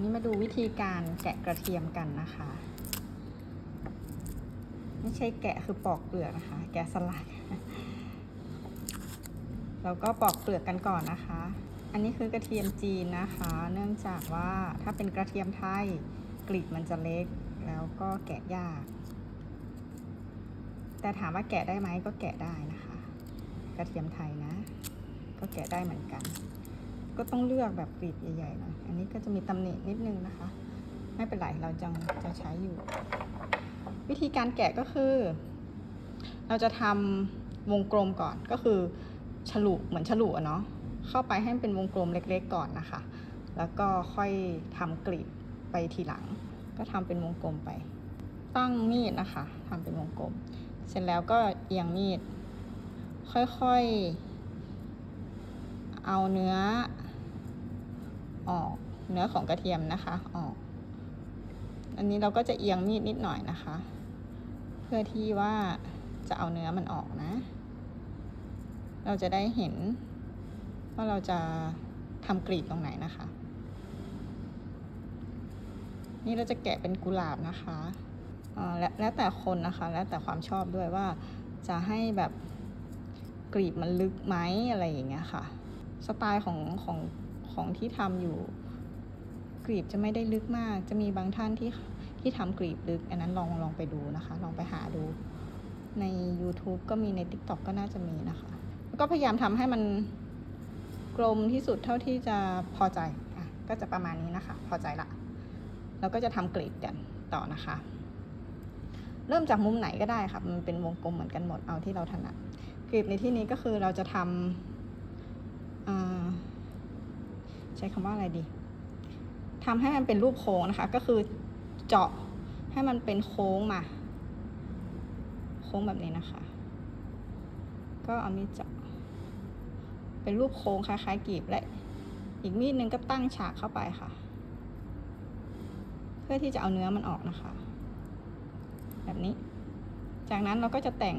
นี้มาดูวิธีการแกะกระเทียมกันนะคะ ไม่ใช่แกะคือปอกเปลือกนะคะ แกะสลักเราก็ปอกเปลือกกันก่อนนะคะ อันนี้คือกระเทียมจีนนะคะ เนื่องจากว่าถ้าเป็นกระเทียมไทยกลีบมันจะเล็ก แล้วก็แกะยาก แต่ถามว่าแกะได้ไหมก็แกะได้นะคะ กระเทียมไทยนะ ก็แกะได้เหมือนกัน ก็ต้องเลือกแบบกรีบใหญ่ๆหน่อยอันนี้ก็จะมีตำหนินิดนึงนะคะ ไม่เป็นไรเราจะจะใช้อยู่ วิธีการแกะก็คือ เราจะทำวงกลมก่อนก็คือฉลุเหมือนฉลุอะเนาะเข้าไปให้มันเป็นวงกลมเล็กๆ ก่อนนะคะ แล้วก็ค่อยทำกรีบไปทีหลัง ก็ทำเป็นวงกลมไป ตั้งมีดนะคะทำเป็นวงกลม เสร็จแล้วก็เอียงมีด ค่อยๆเอาเนื้อ ออกเนื้อของกระเทียมนะคะออก อันนี้เราก็จะเอียงมีดนิดหน่อยนะคะ เพื่อที่ว่าจะเอาเนื้อมันออกนะ เราจะได้เห็นว่าเราจะทำกรีบตรงไหนนะคะ นี่เราจะแกะเป็นกุหลาบนะคะและแล้วแต่คนนะคะ แล้วแต่ความชอบด้วยว่าจะให้แบบกรีบมันลึกไหมอะไรอย่างเงี้ยค่ะ สไตล์ของของของที่ทำอยู่กรีบจะไม่ได้ลึกมาก จะมีบางท่านที่ที่ทำกรีบลึก อันนั้นลองลองไปดูนะคะ ลองไปหาดู ใน YouTube ก็มีใน TikTok ก็น่าจะมีนะคะ ก็พยายามทำให้มันกลมที่สุดเท่าที่จะพอใจอะก็จะประมาณนี้นะคะ พอใจละ แล้วก็จะทำกรีบกันต่อนะคะ เริ่มจากมุมไหนก็ได้ค่ะ มันเป็นวงกลมเหมือนกันหมด เอาที่เราถนัดกรีบในที่นี้ก็คือเราจะทำอ่า ใช้คำว่าอะไรดีทำให้มันเป็นรูปโค้งนะคะ ก็คือเจาะให้มันเป็นโค้งมา โค้งแบบนี้นะคะ ก็เอามีดเจาะเป็นรูปโค้งคล้ายๆกรีบและ อีกมีดหนึงก็ตั้งฉากเข้าไปค่ะ เพื่อที่จะเอาเนื้อมันออกนะคะ แบบนี้ จากนั้นเราก็จะแต่ง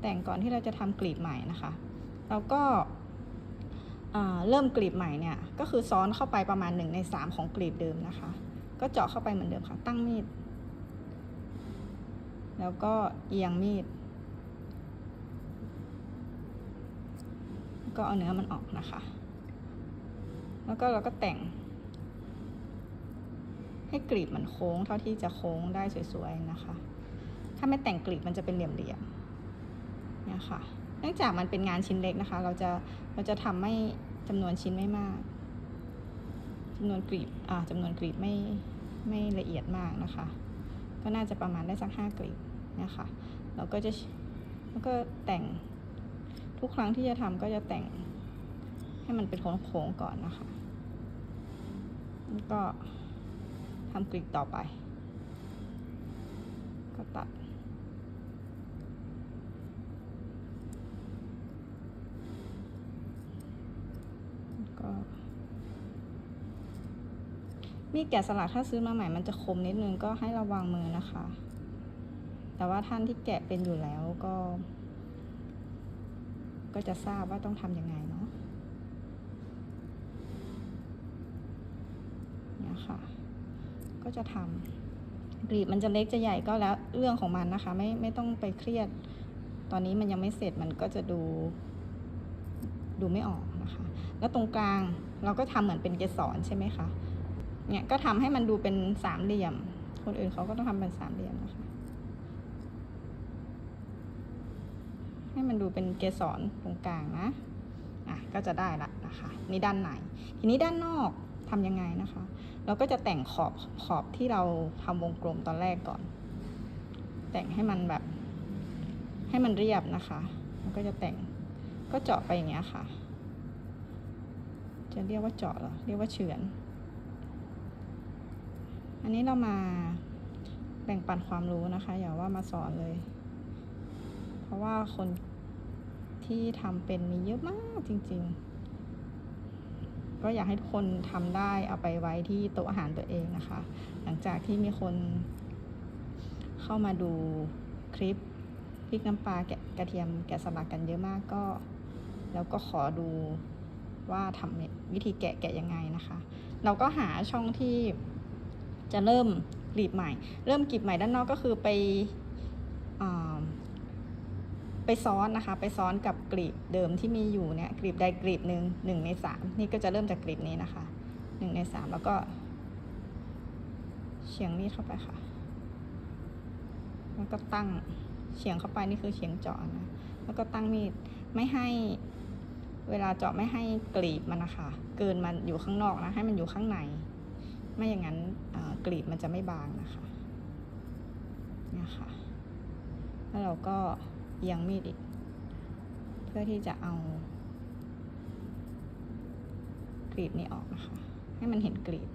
แต่งก่อนที่เราจะทำกลีบใหม่นะคะเราก็เริ่มกลีบใหม่เนี่ยก็คือซ้อนเข้าไปประมาณหนึ่งในสามของกลีบเดิมนะคะ ก็เจาะเข้าไปเหมือนเดิมค่ะตั้งมีด แล้วก็เอียงมีด ก็เอาเนื้อมันออกนะคะ แล้วก็เราก็แต่ง ให้กลีบมันโค้งเท่าที่จะโค้งได้สวยๆนะคะ ถ้าไม่แต่งกลีบมันจะเป็นเหลี่ยมๆ เนี่ยค่ะ เนื่องจากมันเป็นงานชิ้นเล็กนะคะ เราจะเราจะทำไม่จำนวนชิ้นไม่มากจำนวนกลีบอ่าจำนวนกลีบไม่ไม่ละเอียดมากนะคะ ก็น่าจะประมาณได้สักห้ากลีบเนี่ยค่ะเราก็จะแล้วก็แต่งทุกครั้งที่จะทำก็จะแต่งให้มันเป็นโค้งๆก่อนนะคะแล้วก็ทำกลีบต่อไป ก็ตัด ก็ มีดแกะสลักถ้าซื้อมาใหม่มันจะคมนิดนึงก็ให้ระวังมือนะคะ แต่ว่าท่านที่แกะเป็นอยู่แล้วก็ ก็จะทราบว่าต้องทำยังไงเนาะเนี่ยค่ะ ก็จะทำกรีบมันจะเล็กจะใหญ่ก็แล้วเรื่องของมันนะคะ ไม่ไม่ต้องไปเครียด ตอนนี้มันยังไม่เสร็จมันก็จะดูดูไม่ออกนะคะ แล้วตรงกลางเราก็ทำเหมือนเป็นเกสรใช่ไหมคะ เนี่ยก็ทำให้มันดูเป็นสามเหลี่ยม คนอื่นเขาก็ต้องทำเป็นสามเหลี่ยมนะคะ ให้มันดูเป็นเกสรตรงกลางนะอะก็จะได้ละนะคะนี่ด้านในทีนี้ด้านนอกทำยังไงนะคะ เราก็จะแต่งขอบขอบที่เราทำวงกลมตอนแรกก่อน แต่งให้มันแบบ ให้มันเรียบนะคะแล้วก็จะแต่งก็เจาะไปอย่างเงี้ยค่ะ จะเรียกว่าเจาะเหรอเรียกว่าเฉือน อันนี้เรามาแบ่งปันความรู้นะคะ อย่าว่ามาสอนเลย เพราะว่าคนที่ทำเป็นมีเยอะมากจริง ๆ ก็อยากให้ทุกคนทำได้เอาไปไว้ที่โต๊ะอาหารตัวเองนะคะ หลังจากที่มีคนเข้ามาดูคลิปพริกน้ำปลาแกะกระเทียมแกะสลักกันเยอะมากก็ แล้วก็ขอดูว่าทำวิธีแกะแกะยังไงนะคะ เราก็หาช่องที่ จะเริ่มกรีบใหม่ เริ่มกรีบใหม่ด้านนอกก็คือไปอไปซ้อนนะคะ ไปซ้อนกับกรีบเดิมที่มีอยู่เนี่ยกรีบใดกรีบหนึ่งหนึ่งในสามนี่ก็จะเริ่มจากกรีบนี้นะคะหนึ่งในสามแล้วก็เฉียงมีดเข้าไปค่ะ แล้วก็ตั้งเฉียงเข้าไปนี่คือเฉียงเจาะนะ แล้วก็ตั้งมีดไม่ให้เวลาเจาะไม่ให้กรีบมันนะคะ เกินมันอยู่ข้างนอกนะ ให้มันอยู่ข้างใน ไม่อย่างนั้นกรีบมันจะไม่บางนะคะเนี่ยค่ะแล้วเราก็เอียงมีดอีก เพื่อที่จะเอากรีบนี้ออกนะคะ ให้มันเห็นกรีบ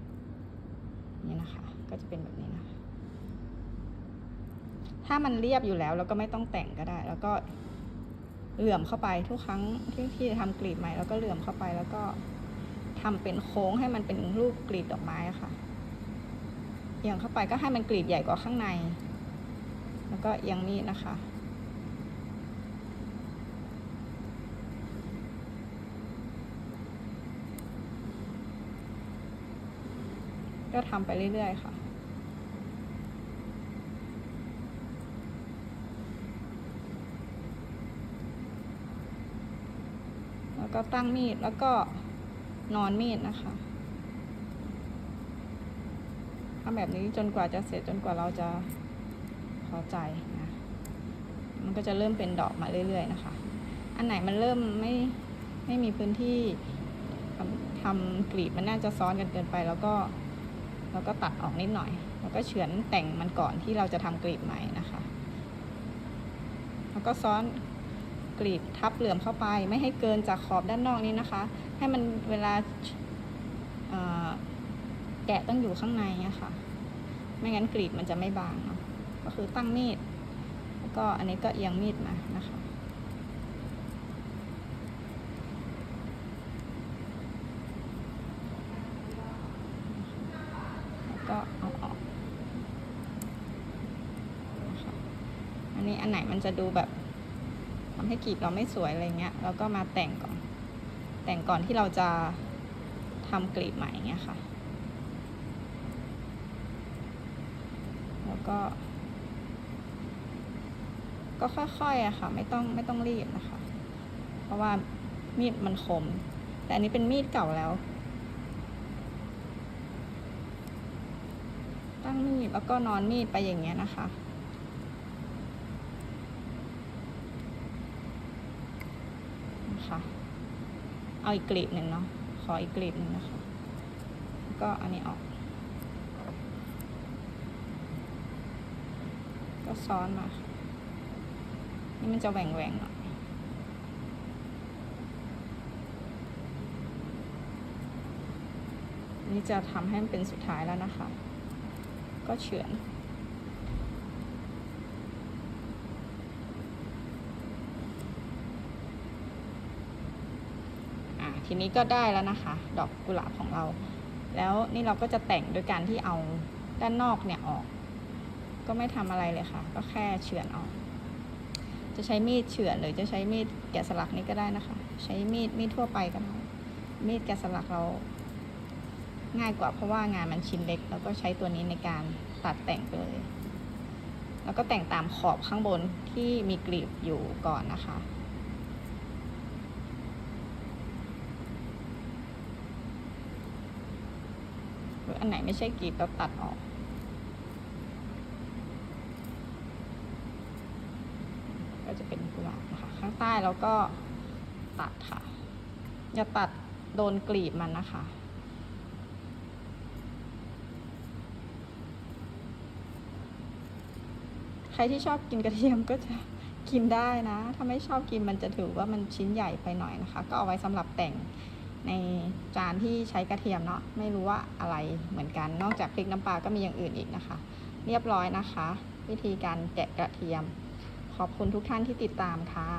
นี่นะคะ ก็จะเป็นแบบนี้นะคะถ้ามันเรียบอยู่แล้วเราก็ไม่ต้องแต่งก็ได้ แล้วก็เหลื่อมเข้าไปทุกครั้งที่ที่ทำกลีบใหม่แล้วก็เหลื่อมเข้าไปแล้วก็ ทำเป็นโค้งให้มันเป็นรูปกลีบดอกไม้ค่ะเอียงเข้าไปก็ให้มันกลีบใหญ่กว่าข้างใน แล้วก็เอียงมีดนะคะ ก็ทำไปเรื่อยๆค่ะแล้วก็ตั้งมีดแล้วก็ นอนมีดนะคะทำแบบนี้จนกว่าจะเสร็จจนกว่าเราจะพอใจนะ มันก็จะเริ่มเป็นดอกมาเรื่อยๆนะคะ อันไหนมันเริ่มไม่ไม่มีพื้นที่ทำทำกลีบมันน่าจะซ้อนกันเกินไป แล้วก็แล้วก็ตัดออกนิดหน่อย แล้วก็เฉือนแต่งมันก่อนที่เราจะทำกลีบใหม่นะคะ แล้วก็ซ้อน กรีดทับเหลื่อมเข้าไป ไม่ให้เกินจากขอบด้านนอกนี้นะคะ ให้มันเวลาแกะต้องอยู่ข้างในอะค่ะ ไม่งั้นกรีดมันจะไม่บางเนาะก็คือตั้งมีด แล้วก็อันนี้ก็เอียงมีดมานะคะแล้วก็เอาออกนะคะอันนี้อันไหนมันจะดูแบบ ทำให้กรีบเราไม่สวยอะไรเงี้ยเราก็มาแต่งก่อน แต่งก่อนที่เราจะทำกรีบใหม่เงี้ยค่ะ แล้วก็ ก็ค่อยๆอะค่ะ ไม่ต้องไม่ต้องรีบนะคะ เพราะว่ามีดมันคม แต่อันนี้เป็นมีดเก่าแล้ว ตั้งมีดแล้วก็นอนมีดไปอย่างเงี้ยนะคะ นะคะ เอาอีกกลีบหนึ่งเนาะ ขออีกกลีบหนึ่งนะคะ ก็อันนี้ออก ก็ซ้อนมา นี่มันจะแหว่งแหว่งๆหน่อยนี่จะทำให้มันเป็นสุดท้ายแล้วนะคะ ก็เฉือน อะ ทีนี้ก็ได้แล้วนะคะ ดอกกุหลาบของเรา แล้วนี่เราก็จะแต่งโดยการที่เอาด้านนอกเนี่ยออก ก็ไม่ทำอะไรเลยค่ะ ก็แค่เฉือนออก จะใช้มีดเฉือนหรือจะใช้มีดแกะสลักนี่ก็ได้นะคะ ใช้มีดมีดทั่วไปก็ได้มีดแกะสลักเราง่ายกว่าเพราะว่างานมันชิ้นเล็ก แล้วก็ใช้ตัวนี้ในการตัดแต่งไปเลย แล้วก็แต่งตามขอบข้างบนที่มีกลีบอยู่ก่อนนะคะ หรือ อันไหนไม่ใช่กรีบเราตัดออก ก็จะเป็นกุหลาบนะคะ ข้างใต้เราก็ตัดค่ะ อย่าตัดโดนกลีบมันนะคะใครที่ชอบกินกระเทียมก็จะกินได้นะ ถ้าไม่ชอบกินมันจะถือว่ามันชิ้นใหญ่ไปหน่อยนะคะ ก็เอาไว้สำหรับแต่ง ในจานที่ใช้กระเทียมเนาะไม่รู้ว่าอะไรเหมือนกัน นอกจากพริกน้ำปลาก็มีอย่างอื่นอีกนะคะ เรียบร้อยนะคะ วิธีการแกะกระเทียม ขอบคุณทุกท่านที่ติดตามค่ะ